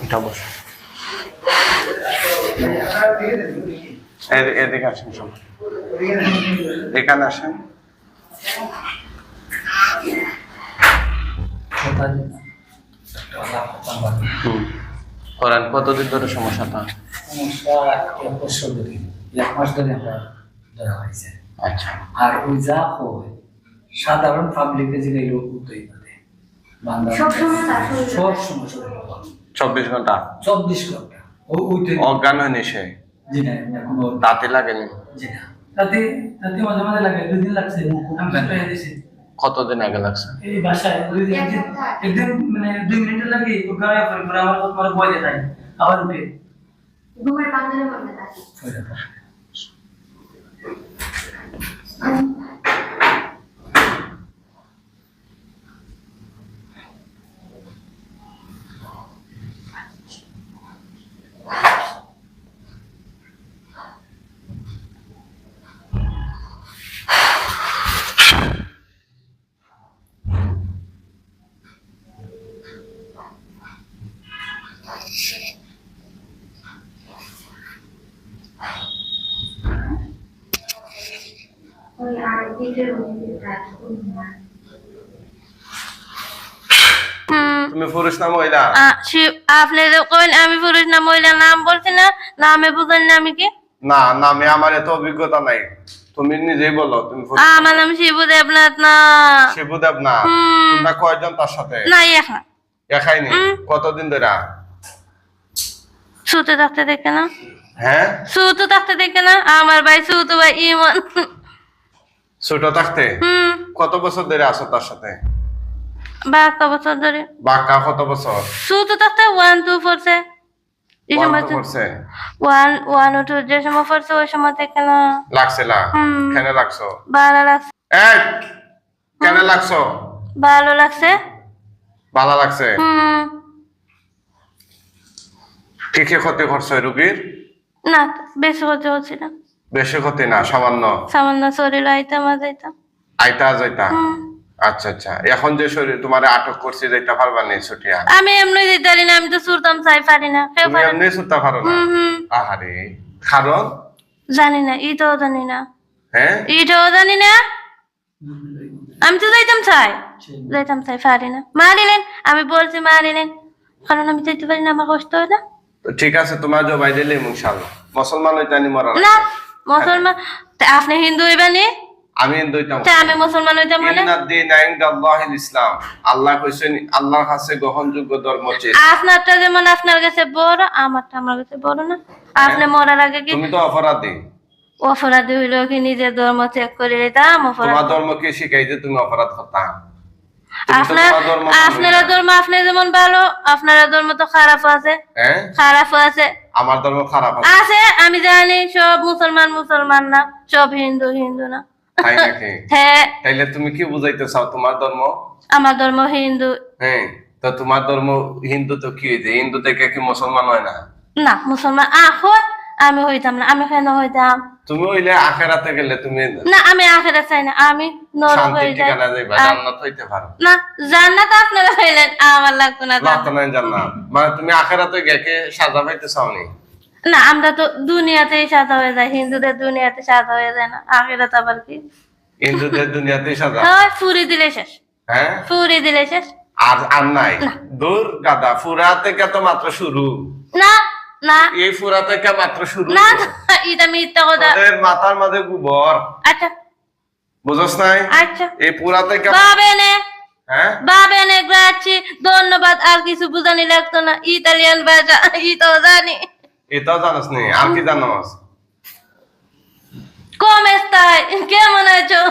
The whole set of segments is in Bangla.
ওইটা বসো। এদি- এদিকে আসেন সব এখানে আসেন। করেন কতদিন ধরে সমস্যাটা সমস্যা এক বছর ধরে। এক মাস ধরে আমরা ধরা হয়েছে। আচ্ছা। আর ওই যা হয় সাধারণ পাবলিকে যে লোক সব সময় শরীরে হয়। চব্বিশ ঘণ্টা। চব্বিশ ঘণ্টা। ও অজ্ঞান হয়নি সে? জি না দাঁতে লাগেনি? জি না। তাতে তাতে মাঝে মাঝে লাগে লাগছে কতদিন আগে লাগছে? এই বাসায় একদিন মানে দুই মিনিট লাগে গায়ে পরে পরে আমার তোমার বয় দেখায় আবার উঠে। ঘুমের বান্ধবের মধ্যে থাকে তুমি পুরুষ না মহিলা? আপনি যখন আমি পুরুষ না মহিলা নাম বলছি না নামে বুঝেন না আমি কি? না নামে আমার এত অভিজ্ঞতা নাই। তুমি নিজেই বলো তুমি আমার নাম শিবু দেবনাথ না। তোমরা কয়জন তার সাথে? না। কতদিন ধরে সুতো থাকতে দেখে না। হ্যাঁ? সুতো থাকতে দেখে না আমার ভাই সুতো ভাই ইমন। ছোট থাকতে? কত বছর ধরে আছো তার সাথে? বাক্কা বছর ধরে? বাক্কা কত বছর? সুতো থাকতে ওয়ান টু ফোরছে এই করছে ওয়ান ওয়ান টু যে সময় পড়ছে ওই সময় থেকে না। লাগছে না? কেন লাগছো? ভালো লাগছে। এই কেন লাগছো? ভালো লাগছে। ভালো লাগছে? কি কি ক্ষতি করছ রুগীর? না বেশি হতে হচ্ছে না। বেশি ক্ষতি না সামান্য? সামান্য শরীর আইতাম আর যাইতাম আইতা যাইতা? আচ্ছা আচ্ছা। এখন যে শরীর তোমার আটক করছি যাইতা পারবা নেই ছুটিয়া? আমি এমনি পারি না আমি তো সুরতাম চাই পারি না তুমি না। এমনি ছুটতে পারো না? আহারে। কারণ? জানি না ইটাও জানি না। হ্যাঁ? ইটাও জানি না। আমি তো যাইতাম চাই। যাইতাম চাই পারি না। মারিলেন আমি বলছি মারিলেন কারণ আমি যাইতে পারি না আমার কষ্ট হয় না। ঠিক আছে তোমার জবাই দিলে ইনশাল্লাহ। মুসলমান হইতানি মরা না মুসলমান আপনি হিন্দু হইবানি আমি তা আমি মুসলমান। হইতাম মানে? ইনদাল্লাহিল ইসলাম। আল্লাহ কইছেন আল্লাহর কাছে গ্রহণযোগ্য ধর্ম হচ্ছে আপনারটা যেমন আপনার কাছে বড় আমারটা আমার কাছে বড় না। আপনি মরার আগে কি তুমি তো অপরাধী। অপরাধী হইল কি নিজের ধর্ম ত্যাগ করে দিতাম অপরাধ তোমার ধর্ম কে শিখাই যে তুমি অপরাধ করতা? তুমি তো আপনার আপনারা ধর্ম আপনি যেমন ভালো আপনারা ধর্ম তো খারাপ আছে। হ্যাঁ? খারাপ আছে। আমার ধর্ম খারাপ আছে। আছে আমি জানি সব মুসলমান মুসলমান না সব হিন্দু হিন্দু না। হ্যাঁ। তাইলে তুমি কি বুঝাইতে চাও তোমার ধর্ম? আমার ধর্ম হিন্দু। হ্যাঁ তো তোমার ধর্ম হিন্দু তো কি হয়েছে হিন্দু থেকে কি মুসলমান হয় না? না মুসলমান আহ আমি হইতাম না আমি কেন হইতাম। তুমি হইলে আখেরাতে গেলে তুমি না। আমি আখেরা চাই না আমি নরক হয়ে যাই। জান্নাত হইতে পারো। না জান্নাত আপনারা হইলেন আমার লাগতো না। লাগতো না জান্নাত। মানে তুমি আখেরাতে গেকে সাজা পাইতে চাওনি? না আমরা তো দুনিয়াতেই সাজা হয়ে যায় হিন্দুদের দুনিয়াতে সাজা হয়ে যায় না আখেরাত আবার কি? হিন্দুদের দুনিয়াতেই সাজা? হয় ফুরি দিলে শেষ। হ্যাঁ? ফুরি দিলে শেষ। আর আর নাই? দূর গাদা ফুরা থেকে তো মাত্র শুরু। না না। এই ফুরা থেকে মাত্র শুরু না না, এটা মিথ্যা কথা। ওদের মাথার মাঝে গোবর। আচ্ছা। বুঝস নাই? আচ্ছা। এই পুরা থেকে বাবেনে হ্যাঁ? বাবেনে গ্রাচি ধন্যবাদ আর কিছু বুঝানি লাগতো না। ইতালিয়ান ভাষা ইতো জানি। এটাও জানোস নি আর কি জানোস? কম এস্তাই কেমন আছো?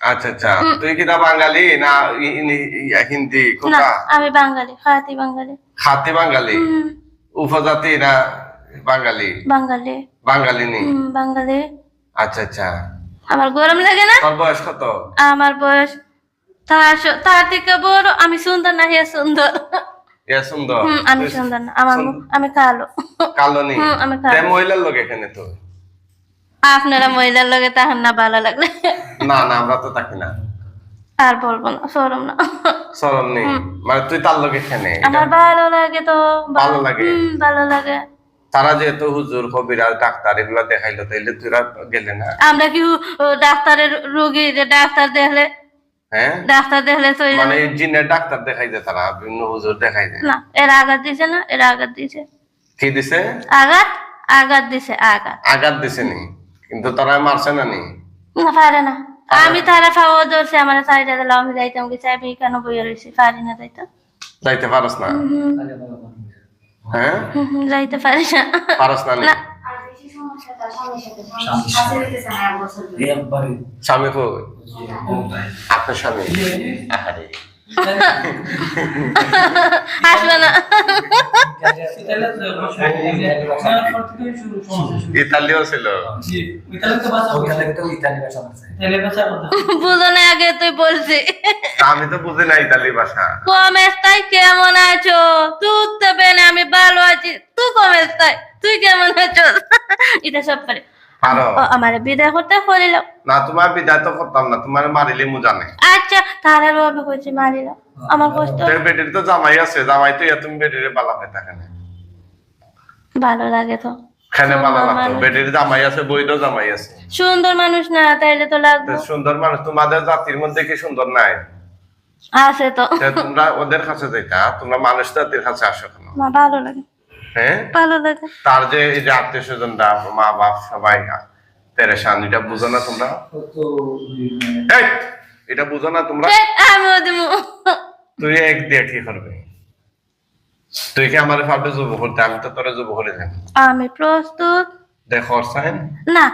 আচ্ছা আচ্ছা। তুই কি না বাঙালি না ই- ই- ই- হিন্দি না কোথা? আমি বাঙালি খাতি বাঙালি। খাতি বাঙালি? উপজাতি না বাঙালি? বাঙালি। বাঙালি নি হুম, বাঙালি। আচ্ছা আচ্ছা। আমার গরম লাগে না? তোর বয়স কত? আমার বয়স তার তার থেকে বড় আমি সুন্দর না হে সুন্দর। এ সুন্দর? আমি সুন্দর না আমার আমি কালো। কালো নি আমি কালো। তে মহিলার লোক এখানে তো? আপনারা মহিলার লগে তাহার না ভালো লাগলে? না না আমরা তো থাকি না। আর বলব না সরম না। সরম নেই। মানে তুই তার আমার ভালো লাগে তো ভালো লাগে? ভালো লাগে। তারা যেহেতু হুজুর কবিরাজ ডাক্তার এগুলো দেখাইলো তাইলে গেলে না। আমরা কি ডাক্তারের রোগী? যে ডাক্তার দেখলে হ্যাঁ? ডাক্তার দেখলে মানে জিনের ডাক্তার দেখাই তারা বিভিন্ন হুজুর দেখাই যায় না এর আঘাত দিছে না এর আঘাত দিছে। কি দিছে? আঘাত? আঘাত দিছে আঘাত। আঘাত দিছে নি। কিন্তু তারা মারছে না নি। না পারে না। আমি তারা ফাওয়া ধরছি আমার সাইডে দিলাম আমি যাইতাম কি চাই আমি কেন বইয়ে রয়েছি পারি না যাইতাম যাইতে পারস না। হ্যাঁ? হুম, হুম, যাইতে পারি না। পারস না না। স্বামী। আপনার স্বামী। আরে না আগে তুই আমি তো বুঝি না। ইতালি ভাষা এস্তাই কেমন আছো তুই তো আমি ভালো আছি তুই কম এস্তাই তুই কেমন আছো এটা সব পারে আমার বিদায় করতে করিল না তোমার বিদায় তো করতাম না তোমার মারিলে মু জানে। আচ্ছা তাহলে আমি কইছি মারিল। আমার কষ্ট। তো বেটির তো জামাই আছে জামাই তো তুমি বেটির বালা হয় থাকে না ভালো লাগে তো। খানে বালা লাগতো? বেটির জামাই আছে বইরও জামাই আছে। সুন্দর মানুষ না তাইলে তো তো লাগবে সুন্দর মানুষ তোমাদের জাতির মধ্যে কি সুন্দর নাই? আছে তো। তোমরা ওদের কাছে যাইতা তোমরা মানুষ জাতির কাছে আসো কেন? ভালো লাগে। হ্যাঁ? ভালো লাগে। তার যে এই যে আত্মীয় স্বজনরা মা বাপ সবাই এটা বুঝো না তোমরা? এটা বুঝো না তোমরা? তুই এক দিয়ে করবে। তুই কি আমার ভাববে যুব করতে আমি তো তোরা যুব করে যাই আমি প্রস্তুত। দেখো সাইন। না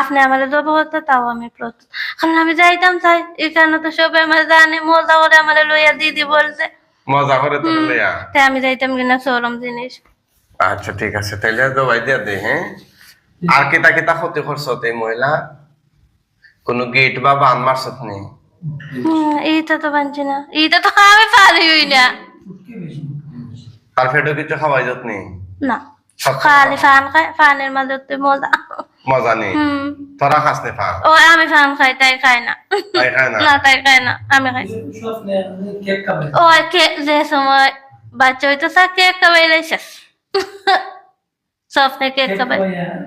আপনি আমার জব করতে তাও আমি প্রস্তুত। কারণ আমি যাইতাম চাই এখানে তো সবাই আমার জানে মজা করে আমার লইয়া দিদি বলছে। মজা করে তোর লইয়া। তাই আমি যাইতাম কিনা সরম জিনিস। আচ্ছা ঠিক আছে। তাইলে দবাই দিয়ে দে হ্যাঁ? আর কেতা কেতা ক্ষতি করছ এই মহিলা? কোন গেট বা বান মারছত নেই হুম, এইটা তো বানছি না। এইটা তো আমি পারিই না। ফুটকে বেশি তার কিছু খাওয়াই যত নেই না। খালি ফান খাই ফানের মাঝে তো মজা। মজা নেই হুম। তোরা খাস নে ফা ও আমি ফান খাই তাই খাই না। তাই খায় না? না তাই খাই না আমি খাই। কেক ও কে যে সময় বাচ্চা হইতো সা কেক খাবাইলে শেষ স্বপ্নে কেক খাবাই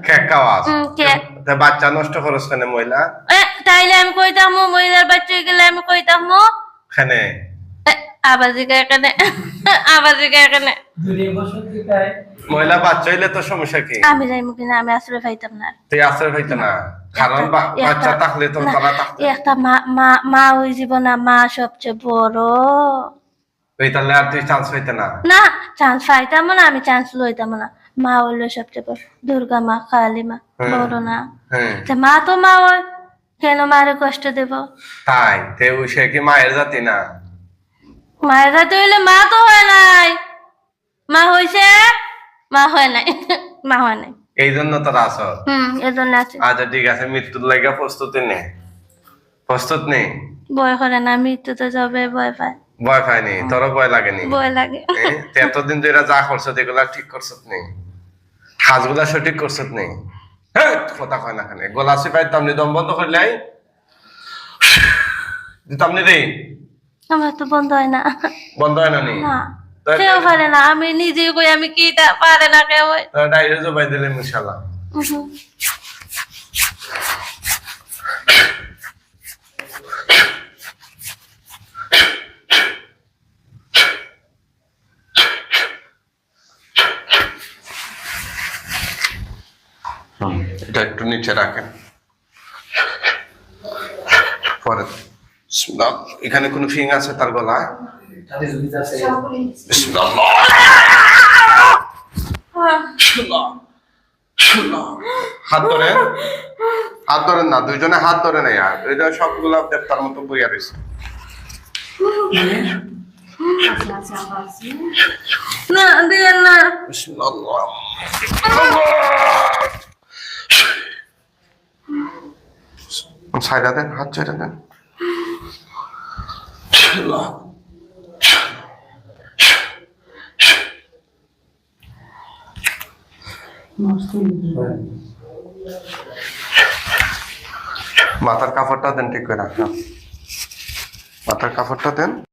খেক খাওয়াস হুম, বাচ্চা নষ্ট খরচ কেন মহিলা? এ, তাইলে আমি কইতাম মহিলার বাচ্চা হয়ে গেলে আমি কইতাম খানে এ, আবার জিগা এখানে আবার জিগা এখানে দুই বছর থেকে মহিলা বাচ্চা হইলে তো সমস্যা কি? আমি যাইমু কিনা আমি আসলে পাইতাম না। তুই আশ্রয় হইতো না? কারণ বাচ্চা থাকলে তো তারা থাকতো। একটা মা মা মা ওই জীবন মা সবচেয়ে বড়। তাহলে আর তুই চান্স হইতে না। না চান্স পাইতাম না আমি চান্স লইতাম না। মা হইল সবচেয়ে বড় দুর্গা মা কালী মা বড় না। হ্যাঁ। মা তো মা হয় কেন মারে কষ্ট দেব? তাই তে ওই সে কি মায়ের জাতি না? মায়ের হাতে হইলে মা তো হয় নাই। মা হইছে মা হয় নাই মা হয় নাই। এই জন্য তোরা আস হুম এজন্য আছে। আচ্ছা ঠিক আছে মৃত্যুর লাগে প্রস্তুতি নে। প্রস্তুত নেই ভয় করে না মৃত্যু তো যাবে ভয় পায়। ভয় পাইনি তোর ভয় লাগেনি ভয় লাগে। এতদিন ধরে যা করছত এগুলা ঠিক করছত নেই কাজগুলা সঠিক করছত নেই হ্যাঁ, কথা কয় না খানে। গলা চিপাই তামনি দম বন্ধ করলে তামনি রে? আমার তো বন্ধ হয় না। বন্ধ হয় না নি? না কেউ পারে না। আমি নিজে কই আমি কি তা পারে না কেউ? ডাইরে জবাই দিলে ইনশাল্লাহ এটা একটু নিচে রাখেন। পরে। এখানে কোন ফিং আছে তার গলায়। হাত ধরে হাত ধরেন না দুইজনে হাত ধরে নেই আর এই যে সবগুলা দেবতার মতো বইয়া রয়েছে। না দিয়েন না। ছাইড়া দেন হাত ছাইড়া দেন। মাথার কাপড়টা দেন ঠিক করে রাখলাম মাথার কাপড়টা দেন।